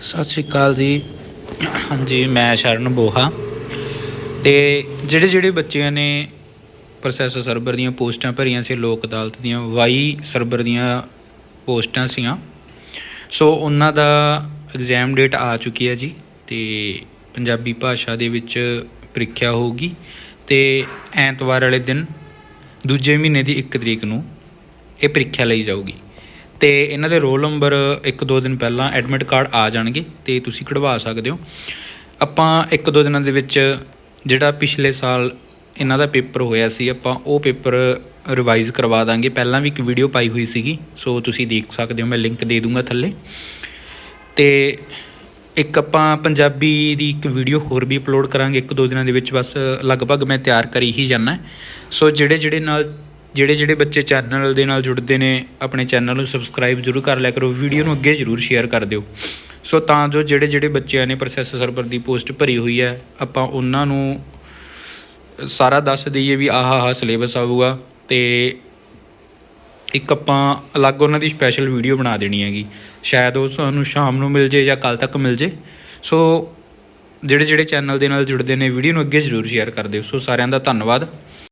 ਸਤਿ ਸ਼੍ਰੀ ਅਕਾਲ ਜੀ। ਹਾਂਜੀ, ਮੈਂ ਸ਼ਰਨ ਬੋਹਾ। ਤੇ ਜਿਹੜੇ ਜਿਹੜੇ ਬੱਚਿਆਂ ਨੇ ਪ੍ਰੋਸੈਸਰ ਸਰਵਰ ਦੀਆਂ ਪੋਸਟਾਂ ਭਰੀਆਂ ਸੀ, ਲੋਕ ਅਦਾਲਤ ਦੀਆਂ ਵਾਈ ਸਰਵਰ ਦੀਆਂ ਪੋਸਟਾਂ ਸੀਆਂ। ਸੋ ਉਹਨਾਂ ਦਾ ਐਗਜ਼ਾਮ ਡੇਟ ਆ ਚੁੱਕੀ ਹੈ ਜੀ ਤੇ ਪੰਜਾਬੀ ਭਾਸ਼ਾ ਦੇ ਵਿੱਚ ਪ੍ਰੀਖਿਆ ਹੋਊਗੀ ਤੇ ਐਤਵਾਰ ਵਾਲੇ ਦਿਨ ਦੂਜੇ ਮਹੀਨੇ ਦੀ 1 ਤਰੀਕ ਨੂੰ ਇਹ ਪ੍ਰੀਖਿਆ ਲਈ ਜਾਊਗੀ। ਤੇ ਇਹਨਾਂ ਦੇ ਰੋਲ ਨੰਬਰ ਇੱਕ ਦੋ ਦਿਨ ਪਹਿਲਾਂ ਐਡਮਿਟ ਕਾਰਡ ਆ ਜਾਣਗੇ ਤੇ ਤੁਸੀਂ ਕਢਵਾ ਸਕਦੇ ਹੋ। ਆਪਾਂ ਇੱਕ ਦੋ ਦਿਨਾਂ ਦੇ ਵਿੱਚ ਜਿਹੜਾ ਪਿਛਲੇ ਸਾਲ ਇਹਨਾਂ ਦਾ ਪੇਪਰ ਹੋਇਆ ਸੀ, ਆਪਾਂ ਉਹ ਪੇਪਰ ਰਿਵਾਈਜ਼ ਕਰਵਾ ਦਾਂਗੇ। ਪਹਿਲਾਂ ਵੀ ਇੱਕ ਵੀਡੀਓ ਪਾਈ ਹੋਈ ਸੀਗੀ, ਸੋ ਤੁਸੀਂ ਦੇਖ ਸਕਦੇ ਹੋ, ਮੈਂ ਲਿੰਕ ਦੇ ਦੂੰਗਾ ਥੱਲੇ। ਤੇ ਇੱਕ ਆਪਾਂ ਪੰਜਾਬੀ ਦੀ ਇੱਕ ਵੀਡੀਓ ਹੋਰ ਵੀ ਅਪਲੋਡ ਕਰਾਂਗੇ ਇੱਕ ਦੋ ਦਿਨਾਂ ਦੇ ਵਿੱਚ, ਬਸ ਲਗਭਗ ਮੈਂ ਤਿਆਰ ਕਰੀ ਹੀ ਜਾਣਾ ਸੋ ਜਿਹੜੇ ਜਿਹੜੇ ਨਾਲ ਜਿਹੜੇ ਜਿਹੜੇ ਬੱਚੇ ਚੈਨਲ ਦੇ ਨਾਲ ਜੁੜਦੇ ਨੇ, ਆਪਣੇ ਚੈਨਲ ਨੂੰ ਸਬਸਕ੍ਰਾਈਬ ਜ਼ਰੂਰ ਕਰ ਲਿਆ ਕਰੋ ਵੀਡੀਓ ਨੂੰ ਅੱਗੇ ਜ਼ਰੂਰ ਸ਼ੇਅਰ ਕਰ ਦਿਓ। ਸੋ ਤਾਂ ਜੋ ਜਿਹੜੇ ਜਿਹੜੇ ਬੱਚਿਆਂ ਨੇ ਪ੍ਰੋਸੈਸਰ ਸਰਵਰ ਦੀ ਪੋਸਟ ਭਰੀ ਹੋਈ ਹੈ, ਆਪਾਂ ਉਹਨਾਂ ਨੂੰ ਸਾਰਾ ਦੱਸ ਦਈਏ ਵੀ ਆਹ ਆਹ ਸਿਲੇਬਸ ਆਊਗਾ ਤੇ ਇੱਕ ਆਪਾਂ ਅਲੱਗ ਉਹਨਾਂ ਦੀ ਸਪੈਸ਼ਲ ਵੀਡੀਓ ਬਣਾ ਦੇਣੀ ਹੈਗੀ। ਸ਼ਾਇਦ ਉਹ ਤੁਹਾਨੂੰ ਸ਼ਾਮ ਨੂੰ ਮਿਲ ਜੇ ਜਾਂ ਕੱਲ ਤੱਕ ਮਿਲ ਜੇ। ਸੋ ਜਿਹੜੇ ਜਿਹੜੇ ਚੈਨਲ ਦੇ ਨਾਲ ਜੁੜਦੇ ਨੇ ਵੀਡੀਓ ਨੂੰ ਅੱਗੇ ਜ਼ਰੂਰ ਸ਼ੇਅਰ ਕਰ ਦਿਓ। ਸੋ ਸਾਰਿਆਂ ਦਾ ਧੰਨਵਾਦ।